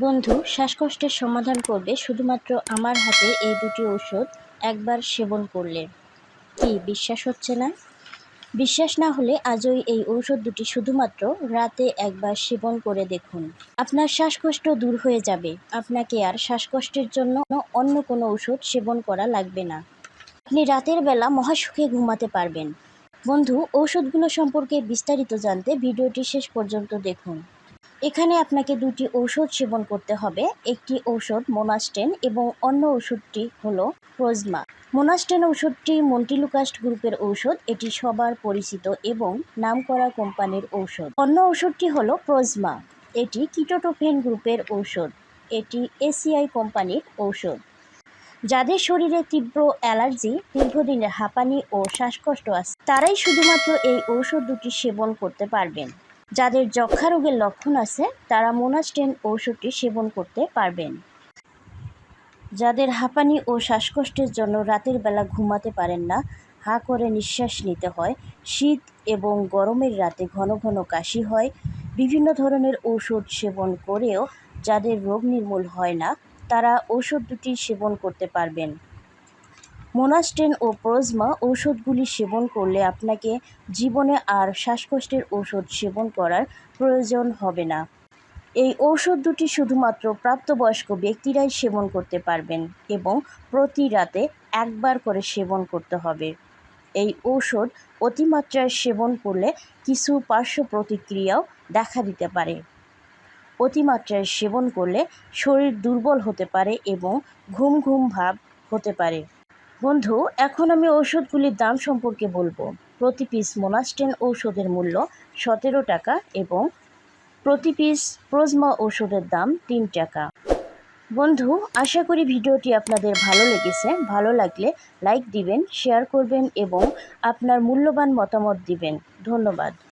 বন্ধু, শ্বাসকষ্টের সমাধান করবে শুধুমাত্র আমার হাতে এই দুটি ঔষধ একবার সেবন করলে। কি, বিশ্বাস হচ্ছে না? বিশ্বাস না হলে আজই এই ঔষধ দুটি শুধুমাত্র রাতে একবার সেবন করে দেখুন। আপনার শ্বাসকষ্ট দূর হয়ে যাবে। আপনাকে আর শ্বাসকষ্টের জন্য অন্য কোনো ওষুধ সেবন করা লাগবে না। আপনি রাতের বেলা মহাসুখে ঘুমাতে পারবেন। বন্ধু, ঔষধগুলো সম্পর্কে বিস্তারিত জানতে ভিডিওটি শেষ পর্যন্ত দেখুন। এখানে আপনাকে দুটি ঔষধ সেবন করতে হবে। একটি ঔষধ মোনাস্টেন এবং অন্য ওষুধটি হলো প্রোজমা। মোনাস্টেন ঔষধটি মন্টিলুকাস্ট গ্রুপের ঔষধ। এটি সবার পরিচিত এবং নামকরা কোম্পানির ঔষধ। অন্য ওষুধটি হলো প্রোজমা। এটি কিটোটোফেন গ্রুপের ঔষধ। এটি এসিআই কোম্পানির ঔষধ। যাদের শরীরে তীব্র অ্যালার্জি, দীর্ঘদিনের হাঁপানি ও শ্বাসকষ্ট আছে, তারাই শুধুমাত্র এই ঔষধ দুটি সেবন করতে পারবেন। যাদের যক্ষা রোগের লক্ষণ আছে, তারা মোনাস্টেন ঔষধটি সেবন করতে পারবেন। যাদের হাঁপানি ও শ্বাসকষ্টের জন্য রাতের বেলা ঘুমাতে পারেন না, হাঁ করে নিঃশ্বাস নিতে হয়। শীত এবং গরমের রাতে ঘন ঘন কাশি হয়। বিভিন্ন ধরনের ঔষধ সেবন করেও যাদের রোগ নির্মূল হয় না, তারা ঔষধ দুটি সেবন করতে পারবেন। মোনাস্টেন ও প্রোজমা ঔষধগুলি সেবন করলে আপনাকে জীবনে আর শ্বাসকষ্টের ঔষধ সেবন করার প্রয়োজন হবে না। এই ঔষধ দুটি শুধুমাত্র প্রাপ্তবয়স্ক ব্যক্তিরাই সেবন করতে পারবেন এবং প্রতি রাতে একবার করে সেবন করতে হবে। এই ঔষধ অতিমাত্রায় সেবন করলে কিছু পার্শ্ব প্রতিক্রিয়াও দেখা দিতে পারে। অতিমাত্রায় সেবন করলে শরীর দুর্বল হতে পারে এবং ঘুম ঘুম ভাব হতে পারে। বন্ধু, এখন আমি ঔষধগুলির দাম সম্পর্কে বলব। প্রতি পিস মোনাস্টেন ঔষধের মূল্য সতেরো টাকা এবং প্রতি পিস প্রোজমা ওষুধের দাম তিন টাকা। বন্ধু, আশা করি ভিডিওটি আপনাদের ভালো লেগেছে। ভালো লাগলে লাইক দিবেন, শেয়ার করবেন এবং আপনার মূল্যবান মতামত দিবেন। ধন্যবাদ।